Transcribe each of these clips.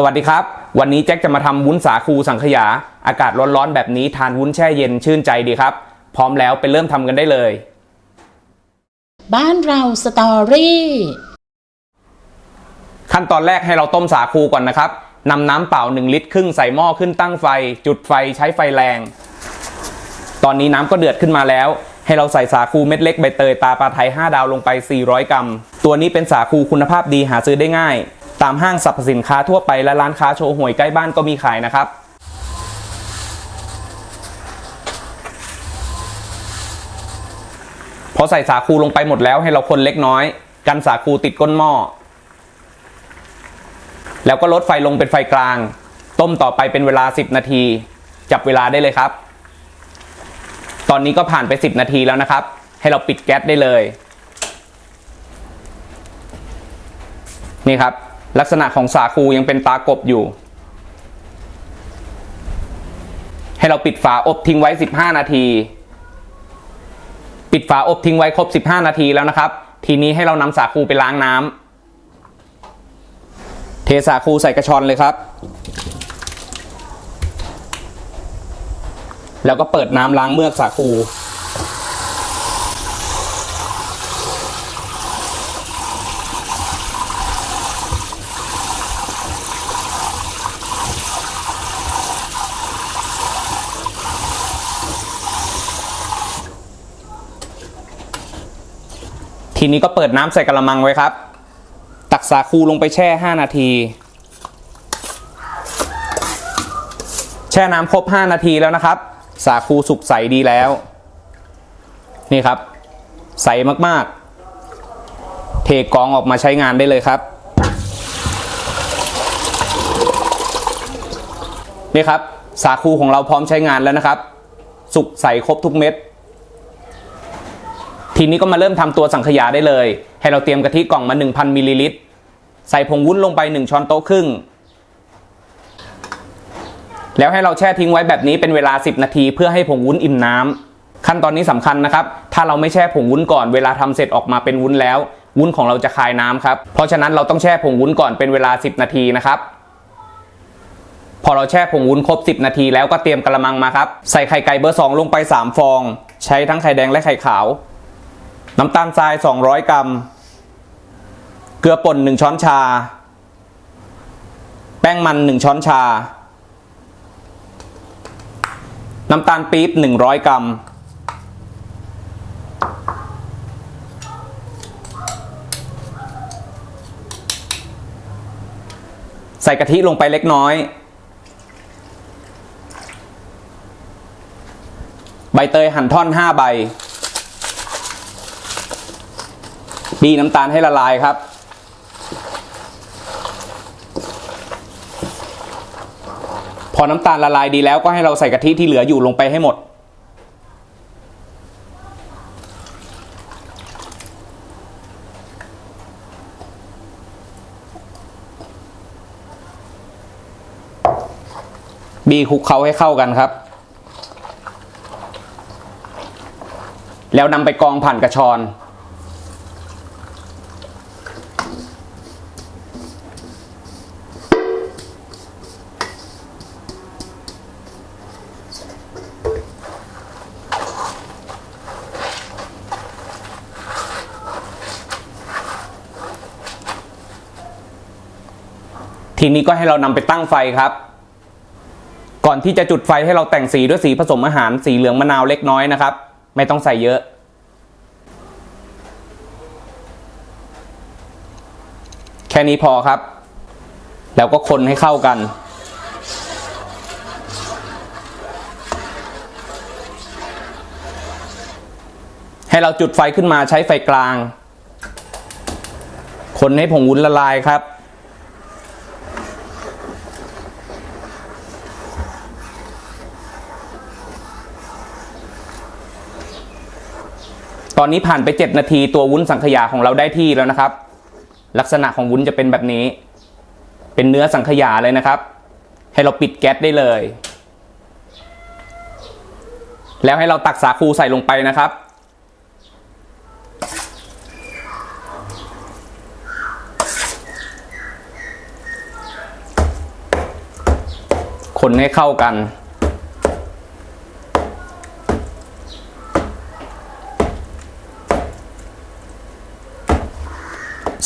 สวัสดีครับ วันนี้แจ็คจะมาทำวุ้นสาคูสังขยา อากาศร้อนๆแบบนี้ทานวุ้นแช่เย็นชื่นใจดีครับ พร้อมแล้วไปเริ่มทำกันได้เลย บ้านเราสตอรี่ขั้นตอนแรกให้เราต้มสาคูก่อนนะครับนำน้ำเปล่า 1 ลิตรครึ่งใส่หม้อขึ้นตั้งไฟ จุดไฟใช้ไฟแรง ตอนนี้น้ำก็เดือดขึ้นมาแล้ว ให้เราใส่สาคูเม็ดเล็กใบเตยตาปลาไทย 5 ดาวลงไป 400 กรัม ตัวนี้เป็นสาคูคุณภาพดีหาซื้อได้ง่าย ตามห้างสรรพสินค้าทั่วไปและร้านค้าโชว์หวยใกล้บ้านก็มีขายนะครับพอใส่สาคูลงไปหมดแล้วให้เราคนเล็กน้อย กันสาคูติดก้นหม้อแล้วก็ลดไฟลงเป็นไฟกลาง ต้มต่อไปเป็นเวลา 10 นาที จับเวลาได้เลยครับ ตอนนี้ก็ผ่านไป 10 นาทีแล้วนะครับ ให้เราปิดแก๊สได้เลย นี่ครับ ลักษณะของสาคูยังเป็นตากบอยู่ ให้เราปิดฝาอบทิ้งไว้ 15 นาที ปิดฝาอบทิ้งไว้ครบ 15 นาทีแล้วนะครับ ทีนี้ให้เรานำสาคูไปล้างน้ำเทสาคูใส่กระชอนเลยครับ แล้วก็เปิดน้ำล้างเมือกสาคู ทีนี้ก็เปิดน้ำใส่กระมังไว้ครับ ตักสาคูลงไปแช่ 5 นาที แช่น้ำครบ 5 นาทีแล้วนะครับ สาคูสุกใสดีแล้ว นี่ครับ ใสมากๆ เทกองออกมาใช้งานได้เลยครับ นี่ครับ สาคูของเราพร้อมใช้งานแล้วนะครับ สุกใสครบทุกเม็ด ทีนี้ก็มาเริ่มทำตัวสังขยาได้เลย ให้เราเตรียมกะทิกล่องมา 1,000มิลลิลิตร ใส่ผงวุ้นลงไป 1 ช้อนโต๊ะครึ่ง แล้วให้เราแช่ทิ้งไว้แบบนี้เป็นเวลา 10 นาที เพื่อให้ผงวุ้นอิ่มน้ำขั้นตอนนี้สำคัญนะครับ ถ้าเราไม่แช่ผงวุ้นก่อน เวลาทำเสร็จออกมาเป็นวุ้นแล้ว วุ้นของเราจะคายน้ำครับ เพราะฉะนั้นเราต้องแช่ผงวุ้นก่อนเป็นเวลา 10 นาทีนะครับพอเราแช่ผงวุ้นครบ 10 นาทีแล้วก็เตรียมกระมังมาครับ ใส่ไข่ไก่เบอร์ 2 ลงไป 3 ฟอง ใช้ทั้งไข่แดงและไข่ขาว น้ำตาลทราย 200 กรัม เกลือป่น 1 ช้อนชา แป้งมัน 1 ช้อนชา น้ำตาลปี๊บ 100 กรัม ใส่กะทิลงไปเล็กน้อย ใบเตยหั่นท่อน 5 ใบ บีน้ำตาลให้ละลายครับ พอน้ำตาลละลายดีแล้วก็ให้เราใส่กะทิที่เหลืออยู่ลงไปให้หมด บีคลุกเคล้าให้เข้ากันครับ แล้วนำไปกองผ่านกระชอน ทีนี้ก็ให้เรานำไปตั้งไฟครับ ก่อนที่จะจุดไฟให้เราแต่งสีด้วยสีผสมอาหารสีเหลืองมะนาวเล็กน้อยนะครับ ไม่ต้องใส่เยอะ แค่นี้พอครับ แล้วก็คนให้เข้ากันให้เราจุดไฟขึ้นมาใช้ไฟกลาง คนให้ผงวุ้นละลายครับ ตอนนี้ผ่านไป 7 นาทีตัววุ้นสังขยาของเราได้ที่แล้วนะครับ ลักษณะของวุ้นจะเป็นแบบนี้ เป็นเนื้อสังขยาเลยนะครับ ให้เราปิดแก๊สได้เลย แล้วให้เราตักสาคูใส่ลงไปนะครับคนให้เข้ากัน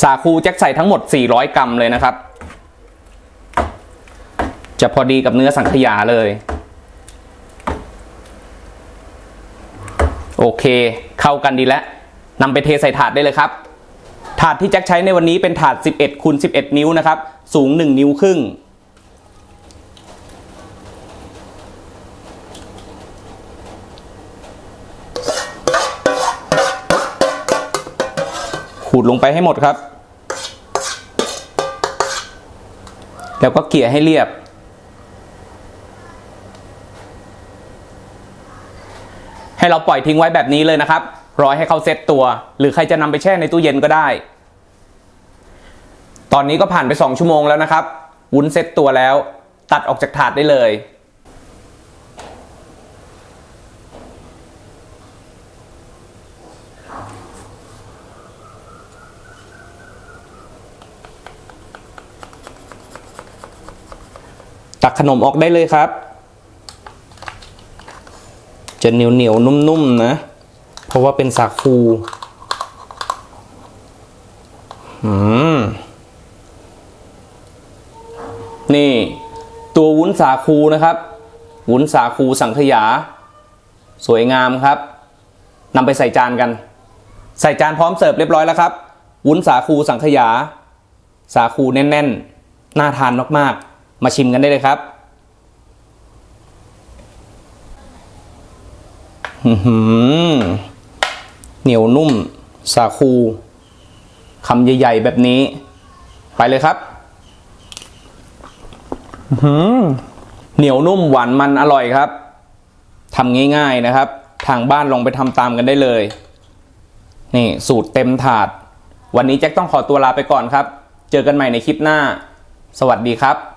สาคูแจ็คใส่ทั้งหมด 400 กรัมเลยนะครับ จะพอดีกับเนื้อสังขยาเลย โอเค เข้ากันดีแล้วนำไปเทใส่ถาดได้เลยครับ ถาดที่แจ็คใช้ในวันนี้เป็นถาด 11คูณ11 นิ้วนะครับ สูง 1 นิ้วครึ่งขูดลงไปให้หมดครับ แล้วก็เกลี่ยให้เรียบ ให้เราปล่อยทิ้งไว้แบบนี้เลยนะครับ รอให้เขาเซ็ตตัว หรือใครจะนำไปแช่ในตู้เย็นก็ได้ ตอนนี้ก็ผ่านไป 2 ชั่วโมงแล้วนะครับ วุ้นเซ็ตตัวแล้ว ตัดออกจากถาดได้เลย ตักขนมออกได้เลยครับ จะเหนียวเหนียวนุ่มๆนะ เพราะว่าเป็นสาคูอืมนี่ ตัววุ้นสาคูนะครับ วุ้นสาคูสังขยา สวยงามครับนำไปใส่จานกัน ใส่จานพร้อมเสิร์ฟเรียบร้อยแล้วครับ วุ้นสาคูสังขยา สาคูแน่นๆ น่าทานมากๆ มาชิมกันได้เลยครับหือเหนียวนุ่ม สาคูคำใหญ่ๆแบบนี้ ไปเลยครับหือเหนียวนุ่มหวานมันอร่อยครับทำง่ายๆนะครับ ทางบ้านลองไปทำตามกันได้เลย นี่สูตรเต็มถาด วันนี้แจ็คต้องขอตัวลาไปก่อนครับ เจอกันใหม่ในคลิปหน้า สวัสดีครับ